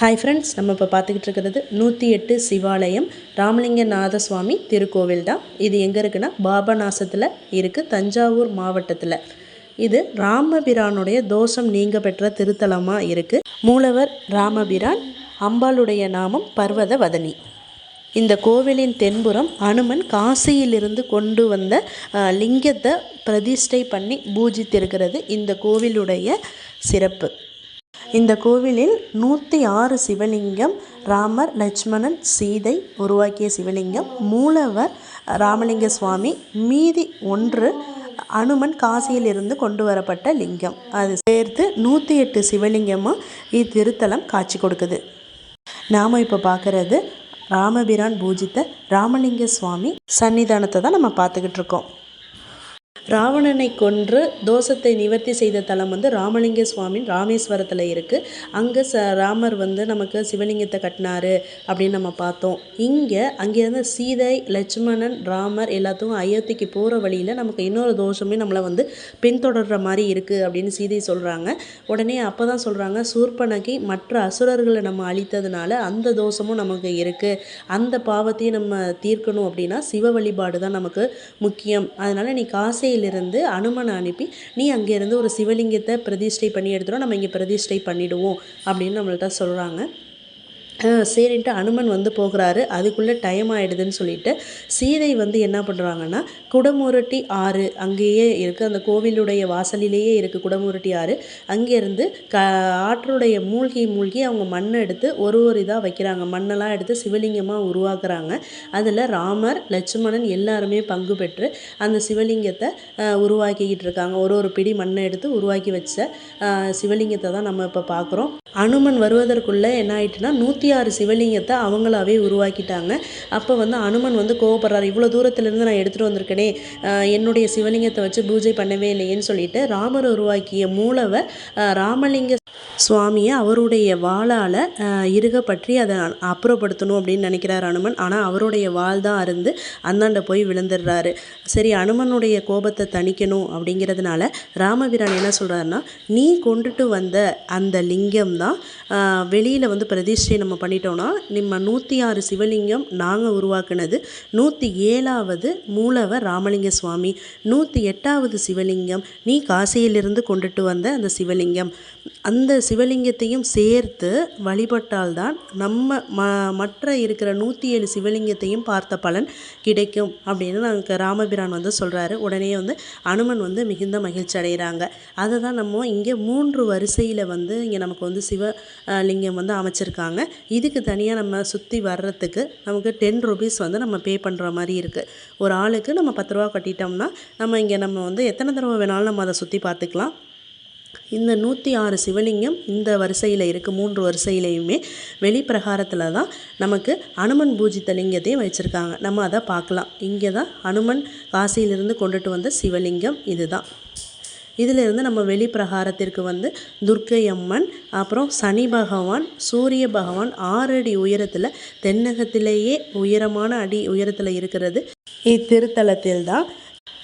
Hi friends நம்ம இப்போ பார்த்துக்கிட்டு இருக்கிறது நூற்றி எட்டு சிவாலயம் ராமலிங்கநாத சுவாமி திருக்கோவில் தான். இது எங்கே இருக்குன்னா பாபநாசத்தில் இருக்குது தஞ்சாவூர் மாவட்டத்தில். இது ராமபிரானுடைய தோஷம் நீங்க பெற்ற திருத்தலமாக இருக்குது மூலவர் ராமபிரான் அம்பாளுடைய நாமம் பர்வத வதனி இந்த கோவிலின் தென்புறம் அனுமன் காசியிலிருந்து கொண்டு வந்த லிங்கத்தை பிரதிஷ்டை பண்ணி பூஜித்திருக்கிறது இந்த கோவிலுடைய சிறப்பு. இந்த கோவிலில் நூற்றி ஆறு சிவலிங்கம் ராமர் லட்சுமணன் சீதை உருவாக்கிய சிவலிங்கம் மூலவர் ராமலிங்க சுவாமி மீதி ஒன்று அனுமன் காசியிலிருந்து கொண்டு வரப்பட்ட லிங்கம். அது சேர்த்து நூற்றி எட்டு சிவலிங்கமாக இத்திருத்தலம் காட்சி கொடுக்குது. நாம் இப்போ பார்க்குறது ராமபிரான் பூஜித்த ராமலிங்க சுவாமி சன்னிதானத்தை தான் நம்ம பார்த்துக்கிட்டு இருக்கோம். ராவணனை கொன்று தோஷத்தை நிவர்த்தி செய்த தலம் வந்து ராமலிங்க சுவாமின் ராமேஸ்வரத்தில் இருக்குது அங்கே ச ராமர் வந்து நமக்கு சிவலிங்கத்தை கட்டினாரு அப்படின்னு நம்ம பார்த்தோம். இங்கே அங்கேருந்து சீதை லட்சுமணன் ராமர் எல்லாத்துக்கும் அயோத்திக்கு போகிற வழியில் நமக்கு இன்னொரு தோஷமே நம்மளை வந்து பின்தொடர்ற மாதிரி இருக்குது அப்படின்னு சீதை சொல்கிறாங்க உடனே அப்போ தான் சொல்கிறாங்க சூர்பனகி மற்ற அசுரர்களை நம்ம அழித்ததுனால அந்த தோஷமும் நமக்கு இருக்குது அந்த பாவத்தையும் நம்ம தீர்க்கணும் அப்படின்னா சிவ வழிபாடு தான் நமக்கு முக்கியம். அதனால் நீ காசையிலிருந்து அனுமனை அனுப்பி நீ அங்கேருந்து ஒரு சிவலிங்கத்தை பிரதிஷ்டை பண்ணி எடுத்துடும் நம்ம இங்கே பிரதிஷ்டை பண்ணிடுவோம் அப்படின்னு நம்மள்ட்ட சொல்கிறாங்க சரின்ட்டு அனுமன் வந்து போகிறாரு. அதுக்குள்ளே டைம் ஆகிடுதுன்னு சொல்லிட்டு சீதை வந்து என்ன பண்ணுறாங்கன்னா குடமுரட்டி ஆறு அங்கேயே இருக்குது அந்த கோவிலுடைய வாசலிலேயே இருக்குது குடமுரட்டி ஆறு. அங்கேருந்து க ஆற்றுடைய மூழ்கி மூழ்கி அவங்க மண்ணை எடுத்து ஒரு ஒரு இதாக வைக்கிறாங்க. மண்ணெல்லாம் எடுத்து சிவலிங்கமாக உருவாக்குறாங்க. அதில் ராமர் லட்சுமணன் எல்லாருமே பங்கு பெற்று அந்த சிவலிங்கத்தை உருவாக்கிக்கிட்டு இருக்காங்க. ஒரு ஒரு பிடி மண்ணை எடுத்து உருவாக்கி வச்ச சிவலிங்கத்தை தான் நம்ம இப்போ பார்க்குறோம் அனுமன் வருவதற்குள்ளே என்ன ஆயிட்டுனா நூற்றி ஆறு சிவலிங்கத்தை அவங்களாவே உருவாக்கிட்டாங்க. அப்போ வந்து அனுமன் வந்து கோவப்படுறாரு இவ்வளோ தூரத்துலேருந்து நான் எடுத்துகிட்டு வந்திருக்கேனே என்னுடைய சிவலிங்கத்தை வச்சு பூஜை பண்ணவே இல்லையேன்னு சொல்லிட்டு ராமர் உருவாக்கிய மூலவர் ராமலிங்க சுவாமியை அவருடைய வாளால் இருக பற்றி அதை அப்புறப்படுத்தணும் அப்படின்னு நினைக்கிறார் அனுமன். ஆனால் அவருடைய வாள் தான் அருந்து அந்தாண்ட போய் விழுந்துடுறாரு. சரி அனுமனுடைய கோபத்தை தணிக்கணும் அப்படிங்கிறதுனால ராமவீரன் என்ன சொல்கிறாருன்னா நீ கொண்டுட்டு வந்த அந்த லிங்கம் தான் வெளியில் வந்து பிரதிஷ்டை நம்ம பண்ணிட்டோம்னா நம்ம நூற்றி ஆறு சிவலிங்கம் நாங்கள் உருவாக்குனது நூற்றி ஏழாவது மூலவர் ராமலிங்க சுவாமி நூற்றி எட்டாவது சிவலிங்கம் நீ காசியிலிருந்து கொண்டுட்டு வந்த அந்த சிவலிங்கம். அந்த சிவலிங்கத்தையும் சேர்த்து வழிபட்டால்தான் நம்ம ம மற்ற இருக்கிற நூற்றி ஏழு சிவலிங்கத்தையும் பார்த்த பலன் கிடைக்கும் அப்படின்னு நமக்கு ராமபிரான் வந்து சொல்கிறாரு உடனே வந்து அனுமன் வந்து மிகுந்த மகிழ்ச்சி அடைகிறாங்க. அதை தான் நம்ம இங்கே மூன்று வரிசையில் வந்து இங்கே நமக்கு வந்து சிவ லிங்கம் வந்து அமைச்சிருக்காங்க. இதுக்கு தனியாக நம்ம சுற்றி வர்றதுக்கு நமக்கு டென் ருபீஸ் வந்து நம்ம பே பண்ணுற மாதிரி இருக்குது ஒரு ஆளுக்கு நம்ம பத்து ரூபா கட்டிட்டோம்னா நம்ம இங்கே நம்ம வந்து எத்தனை தடவை வேணாலும் நம்ம அதை சுற்றி பார்த்துக்கலாம். இந்த நூற்றி ஆறு சிவலிங்கம் இந்த வரிசையில் இருக்குது மூன்று வரிசையிலையுமே வெளிப்பிரகாரத்தில் தான் நமக்கு அனுமன் பூஜித்த லிங்கத்தையும் வச்சுருக்காங்க. நம்ம அதை பார்க்கலாம். இங்கே தான் அனுமன் காசியிலிருந்து கொண்டுட்டு வந்த சிவலிங்கம் இதுதான். இதிலிருந்து நம்ம வெளிப்பிரகாரத்திற்கு வந்து துர்க்கை அம்மன் அப்புறம் சனி பகவான் சூரிய பகவான் ஆறு அடி உயரத்தில் தென்னகத்திலேயே உயரமான அடி உயரத்தில் இருக்கிறது. இத்திருத்தலத்தில் தான்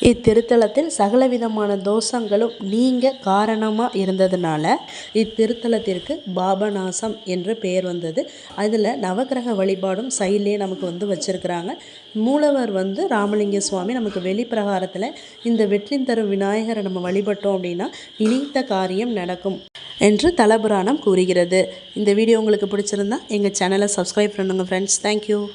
இத்திருத்தலத்தில் சகலவிதமான தோஷங்களும் நீங்க காரணமாக இருந்ததுனால இத்திருத்தலத்திற்கு பாபநாசம் என்ற பெயர் வந்தது. அதில் நவக்கிரக வழிபாடும் சைட்லேயே நமக்கு வந்து வச்சுருக்கிறாங்க. மூலவர் வந்து ராமலிங்க சுவாமி நமக்கு வெளிப்பிரகாரத்தில் இந்த வெற்றி தரும் விநாயகரை நம்ம வழிபட்டோம் அப்படின்னா இனித்த காரியம் நடக்கும் என்று தலபுராணம் கூறுகிறது. இந்த வீடியோ உங்களுக்கு பிடிச்சிருந்தா எங்கள் சேனலை சப்ஸ்கிரைப் பண்ணுங்கள் ஃப்ரெண்ட்ஸ் தேங்க்யூ